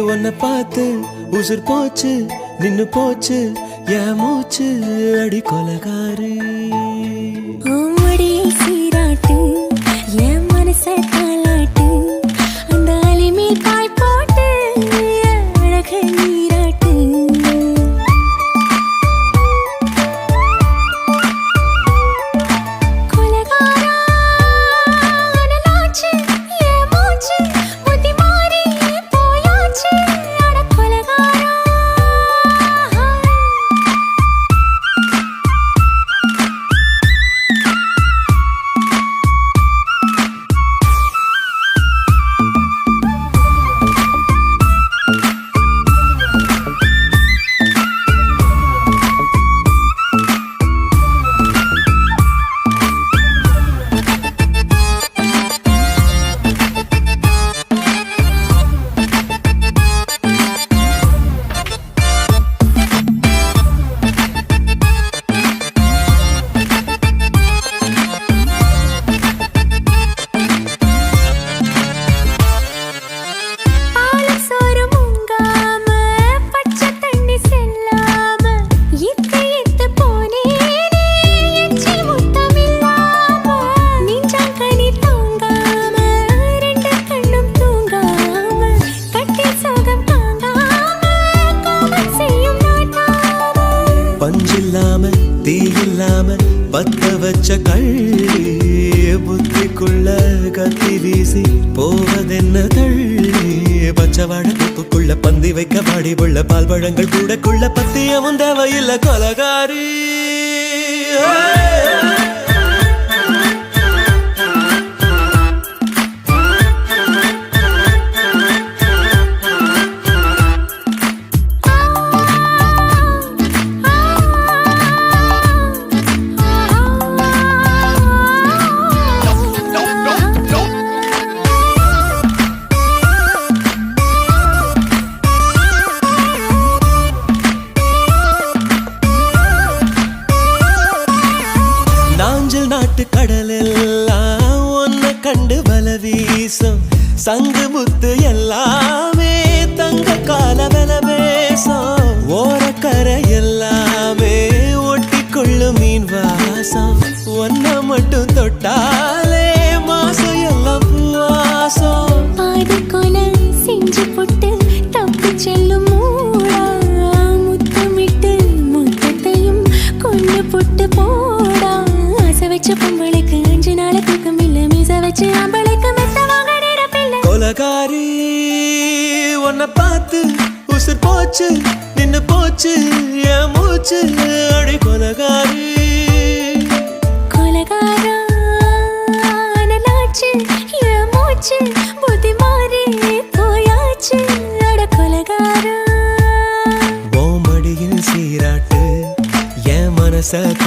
உன்னை பார்த்து உசுர் போச்சு நின்னு போச்சு என் மூச்சு அடி கொலகாரி. myself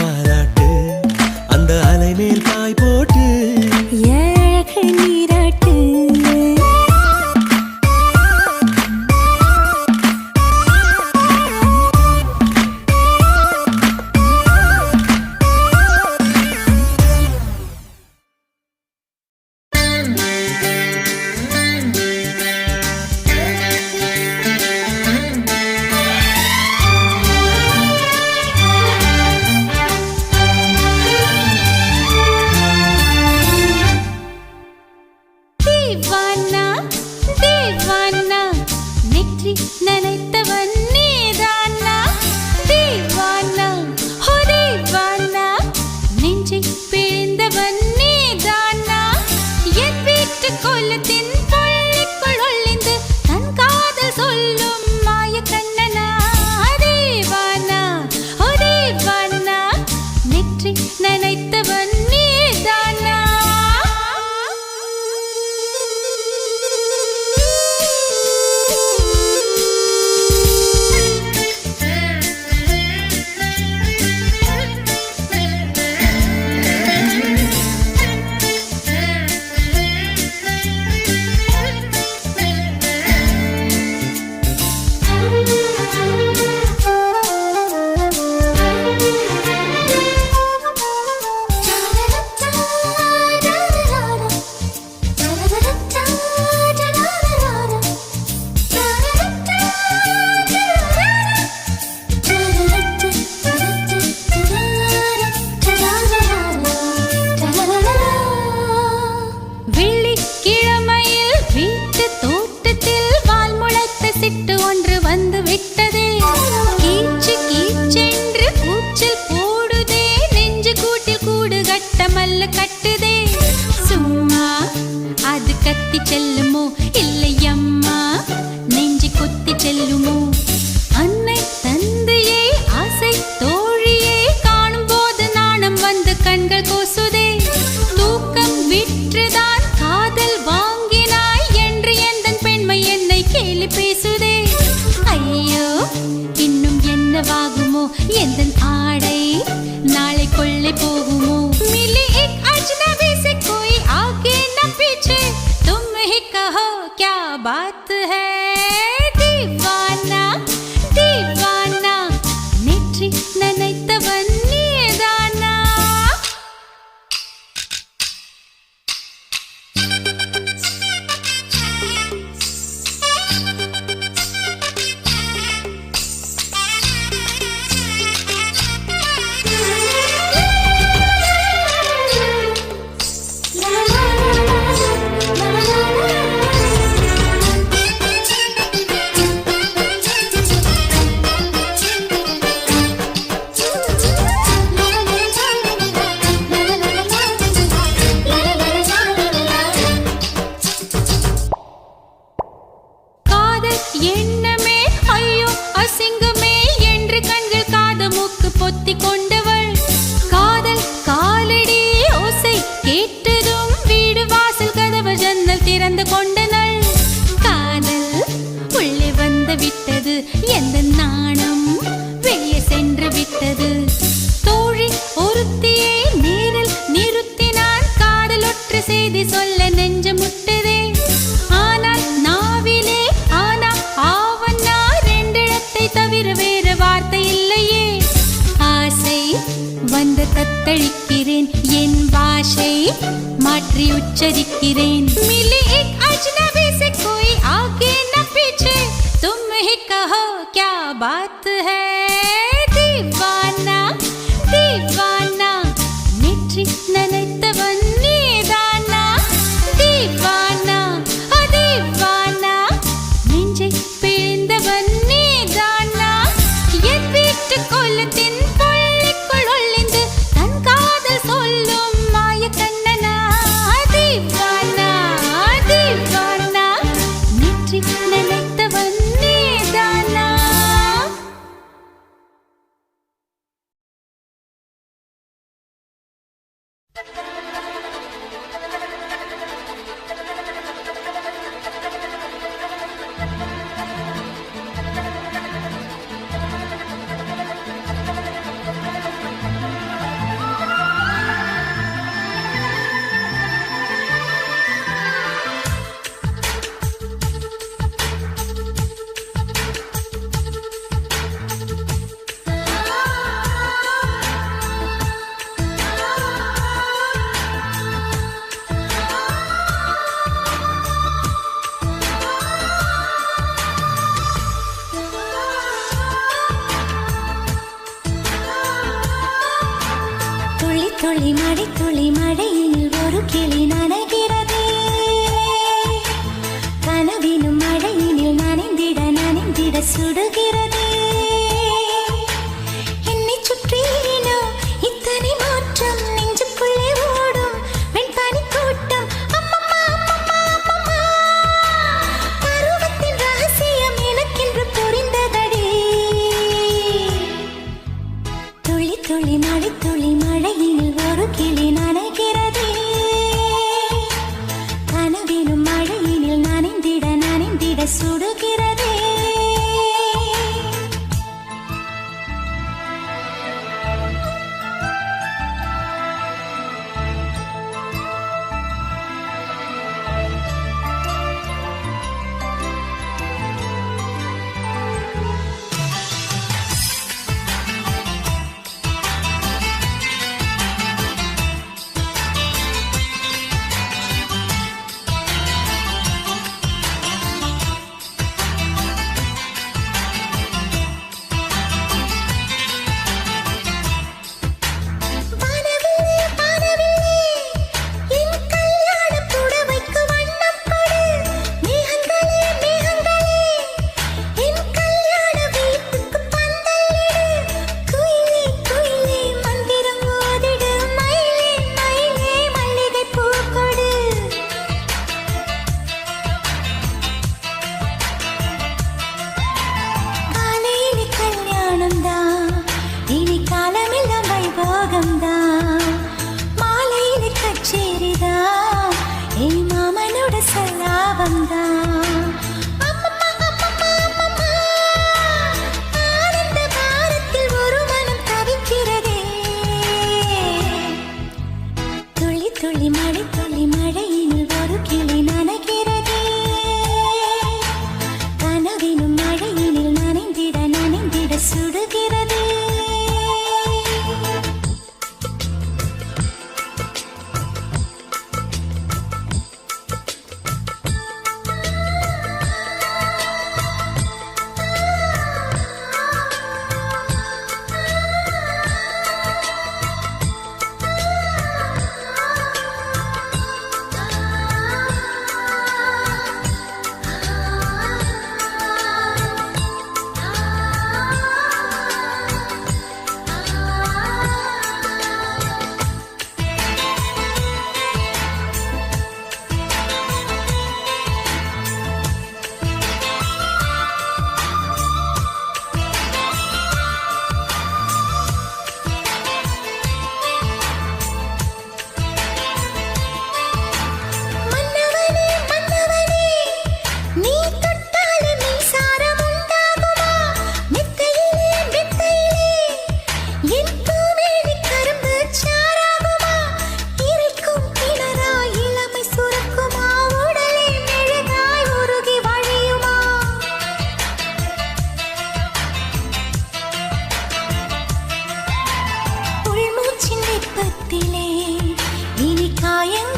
lying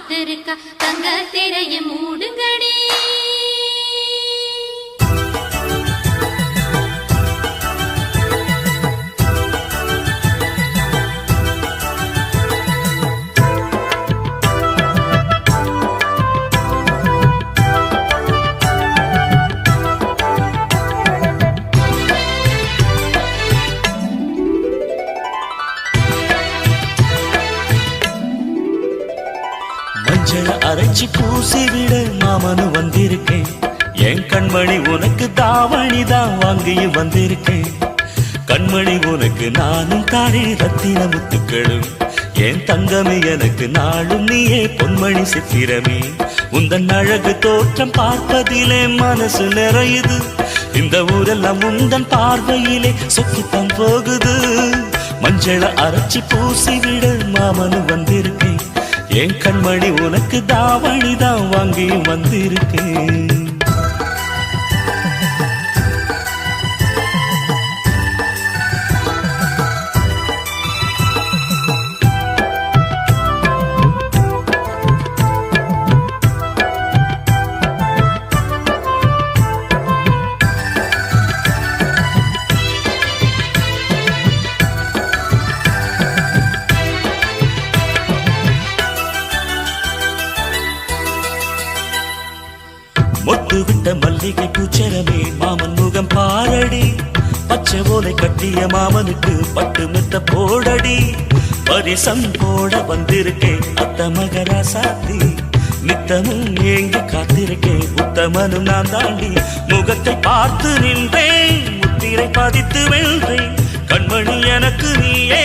காத்திருக்க தங்க திரைய வச்சு பூசிவிட பூசி மாமனு வந்திருக்கேன். என் கண்மணி உனக்கு தாவணி தான் வாங்கியும் வந்திருக்கேன். கண்மணி உனக்கு நானும் தானே ரத்தின முத்துக்களும். என் தங்கமே எனக்கு நாளும் நீயே பொன்மணி சித்திரமே. உந்தன் அழகு தோற்றம் பார்ப்பதிலே மனசு நிறையுது. இந்த ஊரெல்லாம் உந்தன் பார்வையிலே சொக்கித்தான் போகுது. மஞ்சள அரைச்சி பூசிவிட மாமனு வந்திருக்கேன். என் கண்மணி உனக்கு தாவணி தான் வாங்கி வந்திருக்கேன். பச்சை கட்டிய மாமனுக்கு பட்டு மெத்த போடடி. பரிசம் போட வந்திருக்கேன் அத்த மகரா சாத்தி. நித்தமும் ஏங்கி காத்திருக்கேன் உத்தமனும் நான் தாண்டி. முகத்தை பார்த்து நின்றேன் முத்திரை பதித்து வென்றேன். கண்மணி எனக்கு நீயே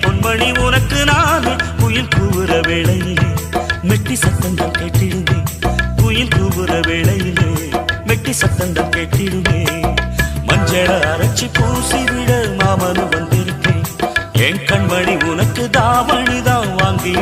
பொன்மணி உனக்கு நானே. குயில் கூவுற வேளையிலே மெட்டி சத்தங்கள் கேட்டிடுமே. குயில் கூவுற வேளையிலே மெட்டி சத்தங்கள் கேட்டிடுமே. மஞ்சள அரைச்சி பூசி விட மாமனு வந்திருக்கேன் என் கண்மணி உனக்கு தாமணி தான் வாங்கி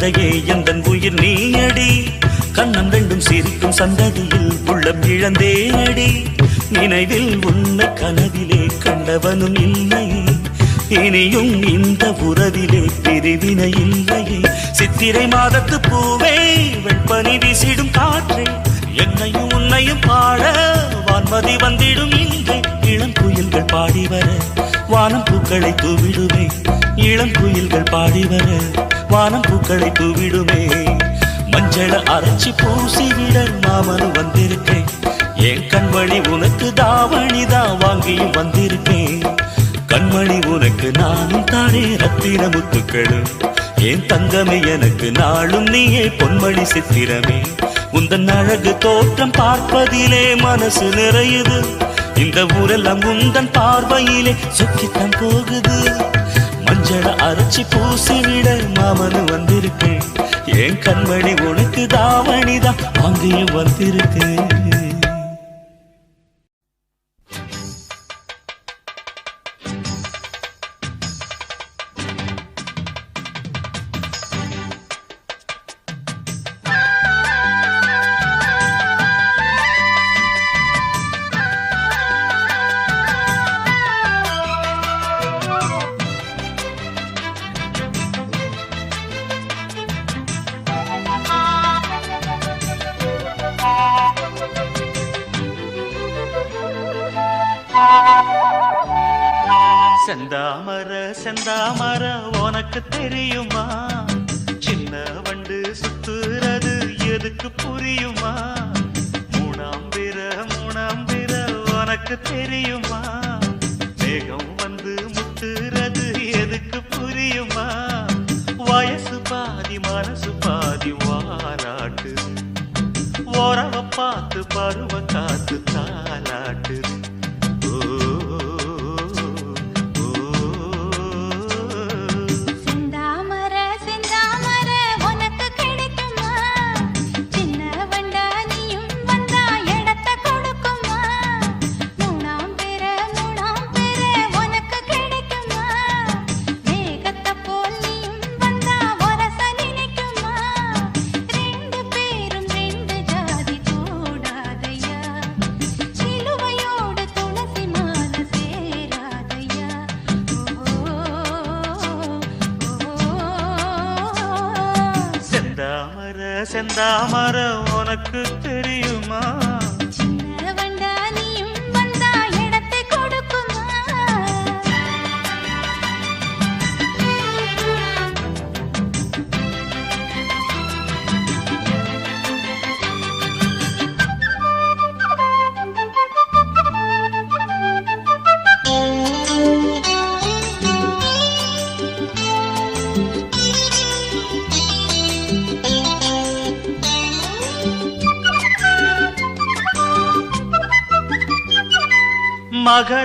கதையே எந்தன் உயிர் நீயடி? கண்ணம் ரெண்டும் சிரிக்கும் சந்ததியில் உள்ளம் இழந்தேனடி நினைவில் உன்னை கனவிலே கண்டவனும் இல்லை. இனியும் இந்த உறவிலே பிரிவினை இல்லையே சித்திரை மாதத்து பூவே வெப்பனி வீசிடும் காற்றே. என்னையும் உன்னையும் பாட வான்மதி வந்திடும் இங்கே இளம் குயில்கள் பாடி வர வானம் பூக்களை தூவிடுமே. இளம் குயில்கள் பாடி வர வானம் பூக்களை பூவிடுமே மஞ்சள அரைச்சி பூசிவிட மாமனு வந்திருக்கேன். என் கண்மணி உனக்கு தாவணி தான் வாங்கியும் வந்திருக்கேன். கண்மணி உனக்கு நானும் தானே ரத்தின முத்துக்களும். என் தங்கமே எனக்கு நாளும் நீயே பொன்மணி சித்திரமே. உந்தன் அழகு தோற்றம் பார்ப்பதிலே மனசு நிறையுது. இந்த ஊரெல்லாம் உந்தன் பார்வையிலே சுக்கித்தான் போகுது. மஞ்சள அரைச்சி பூசி விட மாமனு வந்திருக்கு. என் கண்மணி உனக்கு தாவணிதான் அங்கேயும் வந்திருக்கேன் செந்தாமர செந்தாமர உனக்கு தெரியுமா? சின்ன வண்டு சுத்துறது எதுக்கு புரியுமா? மூணாம் பிற மூணாம் பிற உனக்கு தெரியுமா? மேகம் வந்து முத்துறது எதுக்கு புரியுமா? வயசு பாதி மனசு பாதி வாராட்டு. உறவ பார்த்து பருவ காத்து தாமர செந்தாமர உனக்கு தெரியுமா? मगर